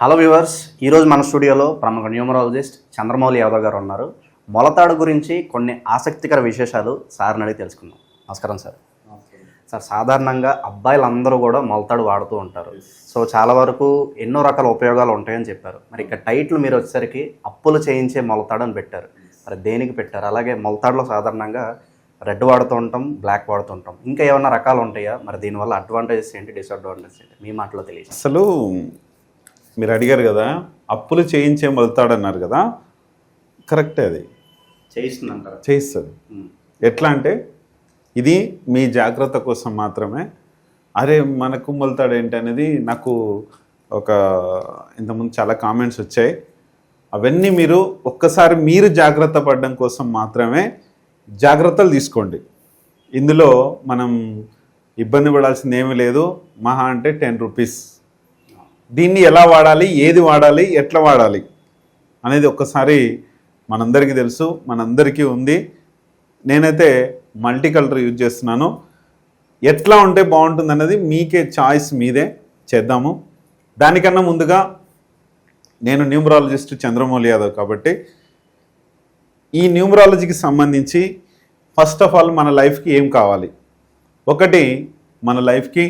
Hello viewers ఈరోజు మన స్టూడియోలో ప్రముఖ న్యూమరాలజిస్ట్ చంద్రమౌళి యాదవ్ గారు ఉన్నారు. మొలతాడు గురించి కొన్ని ఆసక్తికర విశేషాలు సార్ని అడిగి తెలుసుకుందాం. నమస్కారం సార్. సార్ సాధారణంగా అబ్బాయిలందరూ కూడా మొలతాడు వాడుతూ ఉంటారు. సో చాలా వరకు ఎన్నో రకాల ఉపయోగాలు ఉంటాయని చెప్పారు. మరి ఇక్కడ టైటిల్ మీరు వచ్చేసరికి అప్పులు చేయించే మొలతాడు అని పెట్టారు. మరి దేనికి పెట్టారు? అలాగే మొలతాడులో సాధారణంగా రెడ్ వాడుతూ ఉంటాం బ్లాక్ వాడుతూ ఉంటాం. ఇంకా ఏమైనా రకాలు ఉంటాయా? మరి దీనివల్ల అడ్వాంటేజెస్ ఏంటి డిసడ్వాంటేజెస్ ఏంటి? మీ మాటలో తెలియదు అసలు మీరు అడిగారు కదా అప్పులు చేయించే మొదలుతాడన్నారు కదా కరెక్టే అది. చేయిస్తుందంటారు? చేయిస్తుంది. ఎట్లా అంటే ఇది మీ జాగ్రత్త కోసం మాత్రమే. అరే మనకు మొలతాడు ఏంటి అనేది నాకు ఒక ఇంతకుముందు చాలా కామెంట్స్ వచ్చాయి. అవన్నీ మీరు ఒక్కసారి మీరు జాగ్రత్త పడడం కోసం మాత్రమే జాగ్రత్తలు తీసుకోండి. ఇందులో మనం ఇబ్బంది పడాల్సింది ఏమీ లేదు. మహా అంటే టెన్ రూపీస్. దీన్ని ఎలా వాడాలి? ఏది వాడాలి? ఎట్లా వాడాలి? అనేది ఒక్కసారి మనందరికీ తెలుసు మనందరికీ ఉంది. నేనైతే మల్టీ కలర్ యూజ్ చేస్తున్నాను. ఎట్లా ఉంటే బాగుంటుంది అనేది మీకే చాయిస్ మీదే చేద్దాము. దానికన్నా ముందుగా నేను న్యూమరాలజిస్ట్ చంద్రమౌళి యాదవ్ కాబట్టి ఈ న్యూమరాలజీకి సంబంధించి ఫస్ట్ ఆఫ్ ఆల్ మన లైఫ్కి ఏం కావాలి? ఒకటి మన లైఫ్కి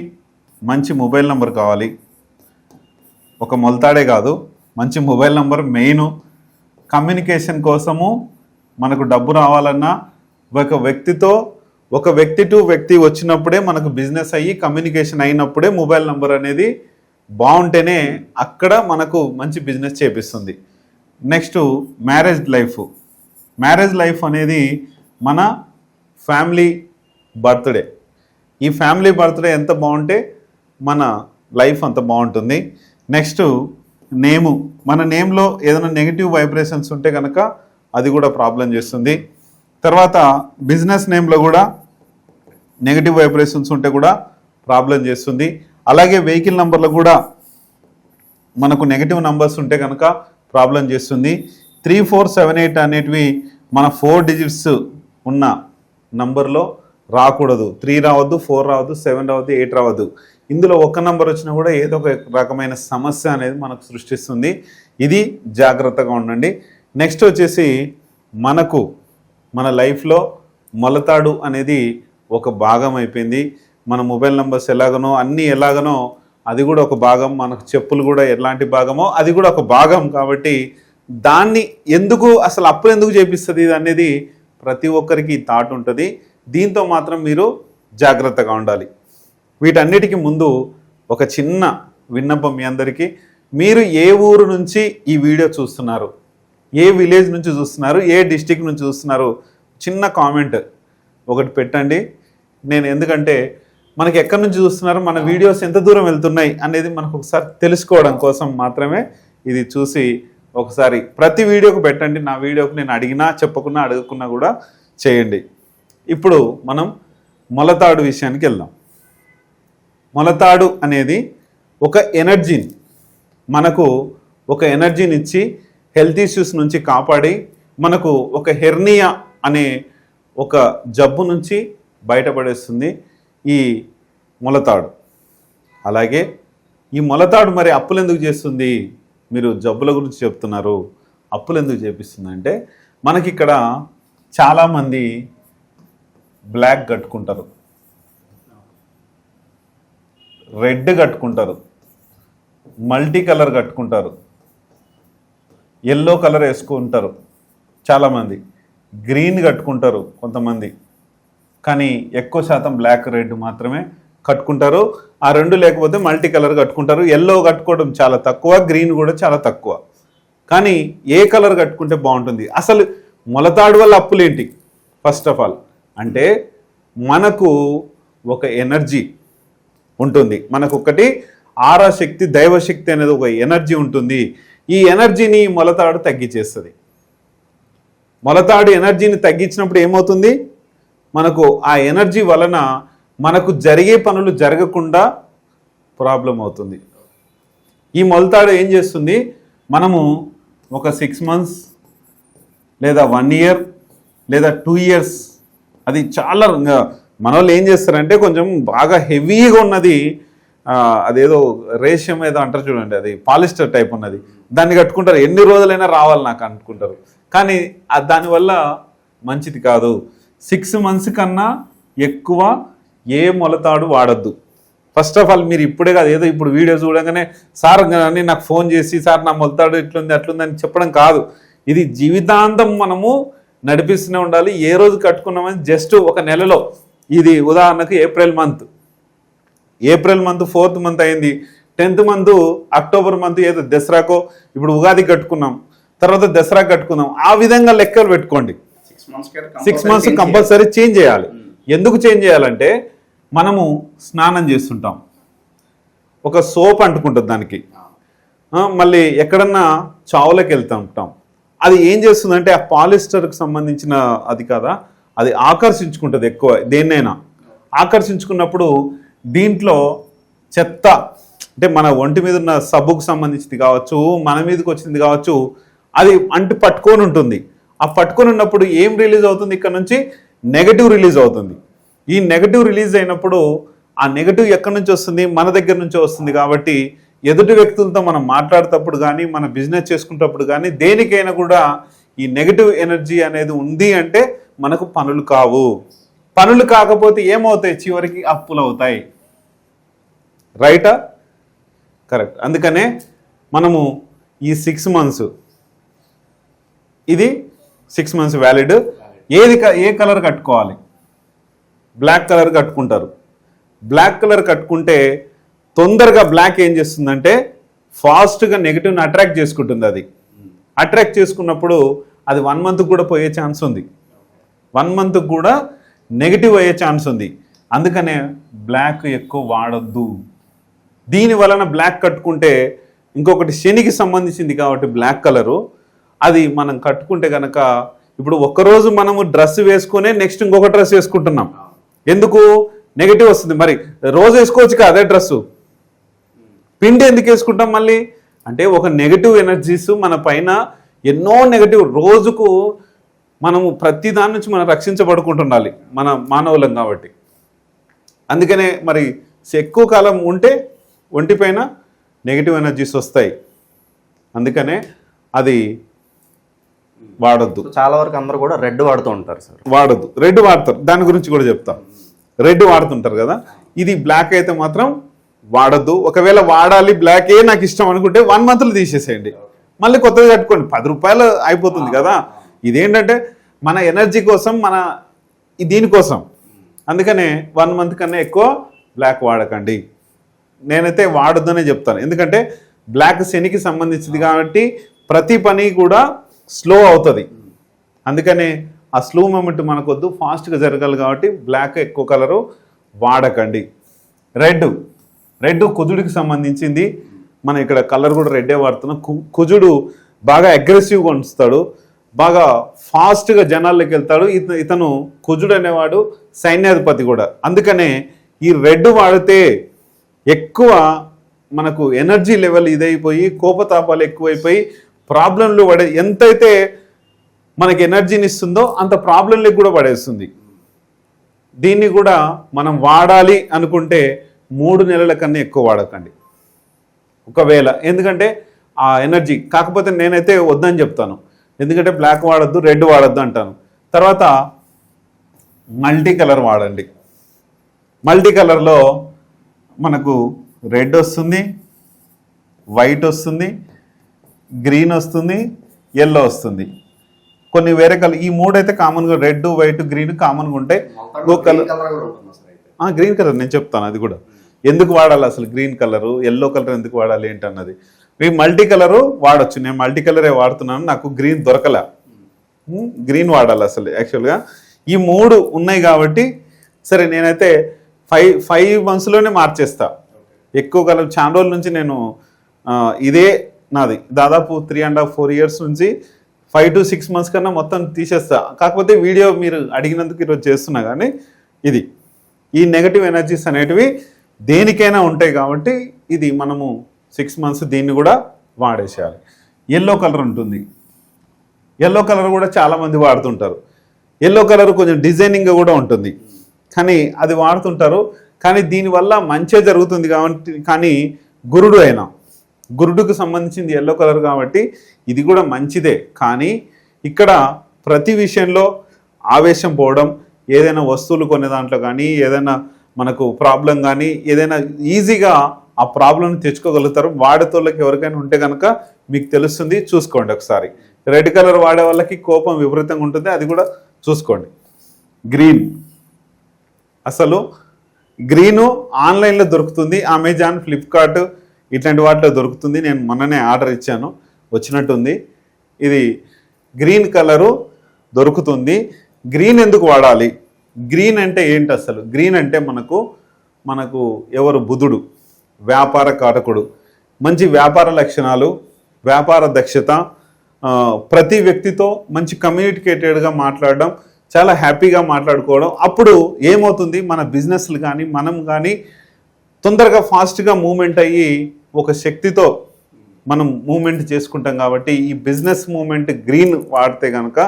మంచి మొబైల్ నెంబర్ కావాలి. ఒక మొలతాడే కాదు. మంచి మొబైల్ నెంబర్ మెయిన్. కమ్యూనికేషన్ కోసము మనకు డబ్బు రావాలన్నా ఒక వ్యక్తితో ఒక వ్యక్తి టు వ్యక్తి వచ్చినప్పుడే మనకు బిజినెస్ అయ్యి కమ్యూనికేషన్ అయినప్పుడే మొబైల్ నెంబర్ అనేది బాగుంటేనే అక్కడ మనకు మంచి business చేపిస్తుంది. Next marriage life. Marriage life అనేది మన ఫ్యామిలీ బర్త్డే. ఈ ఫ్యామిలీ బర్త్డే ఎంత బాగుంటే మన లైఫ్ అంత బాగుంటుంది. Next name. మన నేమ్లో ఏదైనా నెగిటివ్ వైబ్రేషన్స్ ఉంటే కనుక అది కూడా ప్రాబ్లం చేస్తుంది. తర్వాత బిజినెస్ నేమ్లో కూడా నెగిటివ్ వైబ్రేషన్స్ ఉంటే కూడా ప్రాబ్లం చేస్తుంది. అలాగే వెహికల్ నంబర్లో కూడా మనకు నెగిటివ్ నంబర్స్ ఉంటే కనుక ప్రాబ్లం చేస్తుంది. త్రీ ఫోర్ సెవెన్ ఎయిట్ అనేటివి మన ఫోర్ డిజిట్స్ ఉన్న నంబర్లో రాకూడదు. త్రీ రావద్దు ఫోర్ రావద్దు సెవెన్ రావద్దు ఎయిట్ రావద్దు. ఇందులో ఒక నంబర్ వచ్చినా కూడా ఏదో ఒక రకమైన సమస్య అనేది మనకు సృష్టిస్తుంది. ఇది జాగ్రత్తగా ఉండండి. నెక్స్ట్ వచ్చేసి మనకు మన లైఫ్లో మొలతాడు అనేది ఒక భాగం అయిపోయింది. మన మొబైల్ నెంబర్స్ ఎలాగనో అన్నీ ఎలాగనో అది కూడా ఒక భాగం. మనకు చెప్పులు కూడా ఎలాంటి భాగమో అది కూడా ఒక భాగం కాబట్టి దాన్ని ఎందుకు అసలు అప్పులు ఎందుకు చేపిస్తుంది ఇది అనేది ప్రతి ఒక్కరికి థాట్ ఉంటుంది. దీంతో మాత్రం మీరు జాగ్రత్తగా ఉండాలి. వీటన్నిటికి ముందు ఒక చిన్న విన్నపం మీ అందరికీ. మీరు ఏ ఊరు నుంచి ఈ వీడియో చూస్తున్నారు? ఏ విలేజ్ నుంచి చూస్తున్నారు? ఏ డిస్టిక్ నుంచి చూస్తున్నారు? చిన్న కామెంట్ ఒకటి పెట్టండి. నేను ఎందుకంటే మనకి ఎక్కడి నుంచి చూస్తున్నారు? మన వీడియోస్ ఎంత దూరం వెళ్తున్నాయి అనేది మనకు ఒకసారి తెలుసుకోవడం కోసం మాత్రమే ఇది చూసి ఒకసారి ప్రతి వీడియోకు పెట్టండి. నా వీడియోకు నేను అడిగినా చెప్పకున్నా అడగకున్నా కూడా చేయండి. ఇప్పుడు మనం మొలతాడు విషయానికి వెళ్దాం. మొలతాడు అనేది ఒక ఎనర్జీని మనకు ఒక ఎనర్జీని ఇచ్చి హెల్త్ ఇష్యూస్ నుంచి కాపాడి మనకు ఒక హెర్నియా అనే ఒక జబ్బు నుంచి బయటపడేస్తుంది ఈ మొలతాడు. అలాగే ఈ మొలతాడు మరి అప్పులు ఎందుకు చేస్తుంది? మీరు జబ్బుల గురించి చెప్తున్నారు. అప్పులు ఎందుకు చేపిస్తుంది అంటే మనకి ఇక్కడ చాలామంది బ్లాక్ కట్టుకుంటారు. రెడ్ కట్టుకుంటారు. మల్టీ కలర్ కట్టుకుంటారు. ఎల్లో కలర్ వేసుకుంటారు చాలామంది. గ్రీన్ కట్టుకుంటారు కొంతమంది. కానీ ఎక్కువ శాతం బ్లాక్ రెడ్ మాత్రమే కట్టుకుంటారు. ఆ రెండు లేకపోతే మల్టీ కలర్ కట్టుకుంటారు. ఎల్లో కట్టుకోవడం చాలా తక్కువ గ్రీన్ కూడా చాలా తక్కువ. కానీ ఏ కలర్ కట్టుకుంటే బాగుంటుంది? అసలు మొలతాడు వల్ల అప్పులేంటి? ఫస్ట్ ఆఫ్ ఆల్ అంటే మనకు ఒక ఎనర్జీ ఉంటుంది. మనకొకటి ఆరాశక్తి ఆరా శక్తి దైవశక్తి అనేది ఒక ఎనర్జీ ఉంటుంది. ఈ ఎనర్జీని మొలతాడు తగ్గించేస్తుంది. మొలతాడు ఎనర్జీని తగ్గించినప్పుడు ఏమవుతుంది? మనకు ఆ ఎనర్జీ వలన మనకు జరిగే పనులు జరగకుండా ప్రాబ్లం అవుతుంది. ఈ మొలతాడు ఏం చేస్తుంది? మనము ఒక సిక్స్ మంత్స్ లేదా వన్ ఇయర్ లేదా టూ ఇయర్స్ అది చాలా మన వాళ్ళు ఏం చేస్తారంటే కొంచెం బాగా హెవీగా ఉన్నది అదేదో రేషియం ఏదో అంటారు చూడండి అది పాలిస్టర్ టైప్ ఉన్నది. దాన్ని కట్టుకుంటారు. ఎన్ని రోజులైనా రావాలి నాకు అనుకుంటారు. కానీ దానివల్ల మంచిది కాదు. సిక్స్ మంత్స్ కన్నా ఎక్కువ ఏ మొలతాడు వాడద్దు. ఫస్ట్ ఆఫ్ ఆల్ మీరు ఇప్పుడే కాదు ఏదో ఇప్పుడు వీడియో చూడగానే సార్ అని నాకు ఫోన్ చేసి సార్ నా మొలతాడు ఇట్లుంది అట్లుంది అని చెప్పడం కాదు. ఇది జీవితాంతం మనము నడిపిస్తూనే ఉండాలి. ఏ రోజు కట్టుకున్నామని జస్ట్ ఒక నెలలో ఇది ఉదాహరణకు April month. April month fourth month అయింది. టెన్త్ మంత్ అక్టోబర్ మంత్ ఏదో దసరాకో ఇప్పుడు ఉగాది కట్టుకున్నాం. తర్వాత దసరా కట్టుకుందాం. ఆ విధంగా లెక్కలు పెట్టుకోండి. సిక్స్ మంత్స్ కంపల్సరీ చేంజ్ చేయాలి. ఎందుకు చేంజ్ చేయాలంటే మనము స్నానం చేస్తుంటాం. ఒక సోప్ అంటుకుంటుంది దానికి. మళ్ళీ ఎక్కడన్నా చావులకు వెళ్తూ ఉంటాం అది ఏం చేస్తుందంటే ఆ పాలిస్టర్కి సంబంధించిన అది కదా? అది ఆకర్షించుకుంటుంది ఎక్కువ దేన్నైనా. ఆకర్షించుకున్నప్పుడు దీంట్లో చెత్త అంటే మన ఒంటి మీద ఉన్న సబ్బుకు సంబంధించింది కావచ్చు మన మీదకి వచ్చింది కావచ్చు అది అంటి పట్టుకొని ఉంటుంది. ఆ పట్టుకొని ఉన్నప్పుడు ఏం రిలీజ్ అవుతుంది ఇక్కడ నుంచి? నెగటివ్ రిలీజ్ అవుతుంది. ఈ నెగటివ్ రిలీజ్ అయినప్పుడు ఆ నెగటివ్ ఎక్కడి నుంచి వస్తుంది? మన దగ్గర నుంచి వస్తుంది కాబట్టి ఎదుటి వ్యక్తులతో మనం మాట్లాడేటప్పుడు కానీ మన బిజినెస్ చేసుకునేటప్పుడు కానీ దేనికైనా కూడా ఈ నెగటివ్ ఎనర్జీ అనేది ఉంది అంటే మనకు పనులు కావు. పనులు కాకపోతే ఏమవుతాయి? చివరికి అప్పులు అవుతాయి. రైటా? కరెక్ట్. అందుకనే మనము ఈ సిక్స్ మంత్స్ ఇది సిక్స్ మంత్స్ వ్యాలిడ్. ఏది క- ఏ కలర్ కట్టుకోవాలి? బ్లాక్ కలర్ కట్టుకుంటారు. బ్లాక్ కలర్ కట్టుకుంటే తొందరగా బ్లాక్ ఏం చేస్తుందంటే ఫాస్ట్గా నెగిటివ్ని అట్రాక్ట్ చేసుకుంటుంది అది. అట్రాక్ట్ చేసుకున్నప్పుడు అది వన్ మంత్ కూడా పోయే ఛాన్స్ ఉంది. వన్ మంత్కి కూడా నెగిటివ్ అయ్యే ఛాన్స్ ఉంది. అందుకనే బ్లాక్ ఎక్కువ వాడద్దు. దీని వలన బ్లాక్ కట్టుకుంటే ఇంకొకటి శనికి సంబంధించింది కాబట్టి బ్లాక్ కలరు అది మనం కట్టుకుంటే కనుక ఇప్పుడు ఒక్కరోజు మనము డ్రెస్ వేసుకునే నెక్స్ట్ ఇంకొక డ్రెస్ వేసుకుంటున్నాం. ఎందుకు? నెగిటివ్ వస్తుంది. మరి రోజు వేసుకోవచ్చు కదా అదే డ్రెస్సు పిండి ఎందుకు వేసుకుంటాం మళ్ళీ? అంటే ఒక నెగటివ్ ఎనర్జీస్ మన పైన ఎన్నో నెగటివ్ రోజుకు మనము ప్రతి దాని నుంచి మనం రక్షించబడుకుంటుండాలి మన మానవులం కాబట్టి. అందుకనే మరి ఎక్కువ కాలం ఉంటే ఒంటిపైన నెగిటివ్ ఎనర్జీస్ వస్తాయి. అందుకనే అది వాడొద్దు. చాలా వరకు అందరూ కూడా రెడ్ వాడుతూ ఉంటారు సార్. వాడొద్దు. రెడ్ వాడతారు. దాని గురించి కూడా చెప్తా. రెడ్ వాడుతుంటారు కదా. ఇది బ్లాక్ అయితే మాత్రం వాడొద్దు. ఒకవేళ వాడాలి బ్లాక్ ఏ నాకు ఇష్టం అనుకుంటే వన్ మంత్లో తీసేసేయండి. మళ్ళీ కొత్తది కట్టుకోండి. పది రూపాయలు అయిపోతుంది కదా. ఇదేంటంటే మన ఎనర్జీ కోసం మన దీనికోసం అందుకనే వన్ మంత్ కన్నా ఎక్కువ బ్లాక్ వాడకండి. నేనైతే వాడొద్దనే చెప్తాను. ఎందుకంటే బ్లాక్ శనికి సంబంధించింది కాబట్టి ప్రతి పని కూడా స్లో అవుతుంది. అందుకనే ఆ స్లో మూమెంట్ మనకొద్దు ఫాస్ట్గా జరగాలి కాబట్టి బ్లాక్ ఎక్కువ కలరు వాడకండి. రెడ్ రెడ్ కుజుడికి సంబంధించింది. మనం ఇక్కడ కలర్ కూడా రెడ్డే వాడుతున్నాం. కు- కుజుడు బాగా అగ్రెసివ్గా ఉంచుతాడు. బాగా ఫాస్ట్గా జనాల్లోకి వెళ్తాడు. ఇత ఇతను కుజుడు అనేవాడు సైన్యాధిపతి కూడా. అందుకనే ఈ రెడ్ వాడితే ఎక్కువ మనకు ఎనర్జీ లెవెల్ ఇదైపోయి కోపతాపాలు ఎక్కువైపోయి ప్రాబ్లంలు పడే ఎంతైతే మనకి ఎనర్జీని ఇస్తుందో అంత ప్రాబ్లంలకు కూడా పడేస్తుంది. దీన్ని కూడా మనం వాడాలి అనుకుంటే మూడు నెలల కన్నా ఎక్కువ వాడకండి. ఒకవేళ ఎందుకంటే ఆ ఎనర్జీ కాకపోతే నేనైతే వద్దని చెప్తాను. ఎందుకంటే బ్లాక్ వాడద్దు రెడ్ వాడద్దు అంటాను. తర్వాత మల్టీ కలర్ వాడండి. మల్టీ కలర్లో మనకు రెడ్ వస్తుంది వైట్ వస్తుంది గ్రీన్ వస్తుంది ఎల్లో వస్తుంది. కొన్ని వేరే కలర్ ఈ మూడు అయితే కామన్గా రెడ్ వైట్ గ్రీన్ కామన్గా ఉంటాయి ఇంకో కలర్ గ్రీన్ కలర్ నేను చెప్తాను అది కూడా. ఎందుకు వాడాలి అసలు గ్రీన్ కలరు ఎల్లో కలర్ ఎందుకు వాడాలి ఏంటి అన్నది మల్టీ కలరు వాడొచ్చు. నేను మల్టీ కలరే వాడుతున్నాను. నాకు గ్రీన్ దొరకలే. గ్రీన్ వాడాలి అసలు యాక్చువల్గా ఈ మూడు ఉన్నాయి కాబట్టి సరే నేనైతే ఫైవ్ ఫైవ్ మంత్స్లోనే మార్చేస్తా. ఎక్కువ కాలం చాలా రోజుల నుంచి నేను ఇదే నాది. దాదాపు three and half four years నుంచి ఫైవ్ టు సిక్స్ మంత్స్ కన్నా మొత్తం తీసేస్తా. కాకపోతే వీడియో మీరు అడిగినందుకు ఈరోజు చేస్తున్నా కానీ ఇది. ఈ నెగటివ్ ఎనర్జీస్ అనేటివి దేనికైనా ఉంటాయి కాబట్టి ఇది మనము సిక్స్ మంత్స్ దీన్ని కూడా వాడేసేయాలి. ఎల్లో కలర్ ఉంటుంది. ఎల్లో కలర్ కూడా చాలామంది వాడుతుంటారు. ఎల్లో కలర్ కొంచెం డిజైనింగ్గా కూడా ఉంటుంది. కానీ అది వాడుతుంటారు. కానీ దీనివల్ల మంచే జరుగుతుంది కాబట్టి కానీ గురుడు అయినా గురుడుకు సంబంధించింది ఎల్లో కలర్ కాబట్టి ఇది కూడా మంచిదే. కానీ ఇక్కడ ప్రతి విషయంలో ఆవేశం పోవడం ఏదైనా వస్తువులు కొనే దాంట్లో కానీ ఏదైనా మనకు ప్రాబ్లం కానీ ఏదైనా ఈజీగా ఆ ప్రాబ్లం తెచ్చుకోగలుగుతారు. వాడేతోళ్ళకి ఎవరికైనా ఉంటే కనుక మీకు తెలుస్తుంది. చూసుకోండి ఒకసారి. రెడ్ కలర్ వాడే వాళ్ళకి కోపం విపరీతంగా ఉంటుంది. అది కూడా చూసుకోండి. గ్రీన్. అసలు గ్రీను ఆన్లైన్లో దొరుకుతుంది. అమెజాన్ ఫ్లిప్కార్ట్ ఇట్లాంటి వాటిలో దొరుకుతుంది. నేను మొన్ననే ఆర్డర్ ఇచ్చాను. వచ్చినట్టుంది. ఇది గ్రీన్ కలరు దొరుకుతుంది. గ్రీన్ ఎందుకు వాడాలి? గ్రీన్ అంటే ఏంటి అసలు? గ్రీన్ అంటే మనకు మనకు ఎవరు బుధుడు? వ్యాపార కారకుడు. మంచి వ్యాపార లక్షణాలు వ్యాపార దక్షత ప్రతి వ్యక్తితో మంచి కమ్యూనికేటెడ్గా మాట్లాడడం చాలా హ్యాపీగా మాట్లాడుకోవడం అప్పుడు ఏమవుతుంది? మన బిజినెస్లు కానీ మనం కానీ తొందరగా ఫాస్ట్గా మూమెంట్ అయ్యి ఒక శక్తితో మనం మూమెంట్ చేసుకుంటాం కాబట్టి ఈ బిజినెస్ మూమెంట్ గ్రీన్ వాడితే కనుక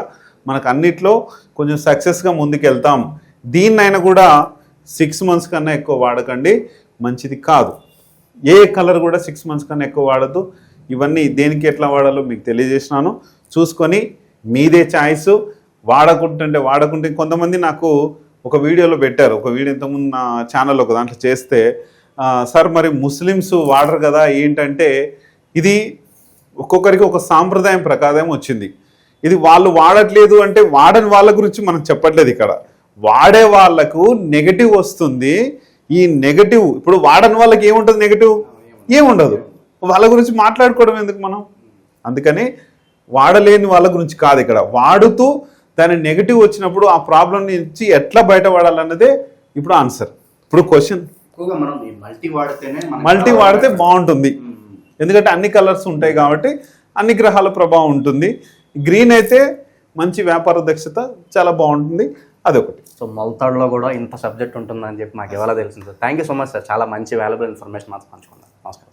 మనకు అన్నిట్లో కొంచెం సక్సెస్గా ముందుకెళ్తాం. దీన్నైనా కూడా సిక్స్ మంత్స్ కన్నా ఎక్కువ వాడకండి. మంచిది కాదు. ఏ కలర్ కూడా సిక్స్ మంత్స్ కన్నా ఎక్కువ వాడద్దు. ఇవన్నీ దేనికి ఎట్లా వాడాలో మీకు తెలియజేసినాను. చూసుకొని మీదే ఛాయిస్. వాడకుంటుంటే వాడకుంటే కొంతమంది నాకు ఒక వీడియోలో పెట్టారు. ఒక వీడియో ఇంతకుముందు నా ఛానల్ ఒక దాంట్లో చేస్తే సార్ మరి ముస్లిమ్స్ వాడరు కదా ఏంటంటే ఇది ఒక్కొక్కరికి ఒక సాంప్రదాయం ప్రకారం వచ్చింది. ఇది వాళ్ళు వాడట్లేదు అంటే వాడని వాళ్ళ గురించి మనం చెప్పట్లేదు ఇక్కడ. వాడే వాళ్ళకు నెగటివ్ వస్తుంది. ఈ నెగటివ్ ఇప్పుడు వాడని వాళ్ళకి ఏముంటుంది నెగటివ్? ఏముండదు. వాళ్ళ గురించి మాట్లాడుకోవడం ఎందుకు మనం? అందుకని వాడలేని వాళ్ళ గురించి కాదు ఇక్కడ. వాడుతూ దాని నెగటివ్ వచ్చినప్పుడు ఆ ప్రాబ్లం నుంచి ఎట్లా బయటపడాలన్నదే ఇప్పుడు ఆన్సర్. ఇప్పుడు క్వశ్చన్. మల్టీ వాడితే బాగా- బాగుంటుంది. ఎందుకంటే అన్ని కలర్స్ ఉంటాయి కాబట్టి అన్ని గ్రహాల ప్రభావం ఉంటుంది. గ్రీన్ అయితే మంచి వ్యాపార దక్షత చాలా బాగుంటుంది. అదొకటి. సో మొలతాడులో కూడా ఇంత సబ్జెక్ట్ ఉంటుందని చెప్పి మాకు ఎవరో తెలిసింది. Sir thank you so much sir చాలా మంచి వాల్యుబుల్ ఇన్ఫర్మేషన్ మాత్రం పంచుకున్నారు. నమస్కారం సార్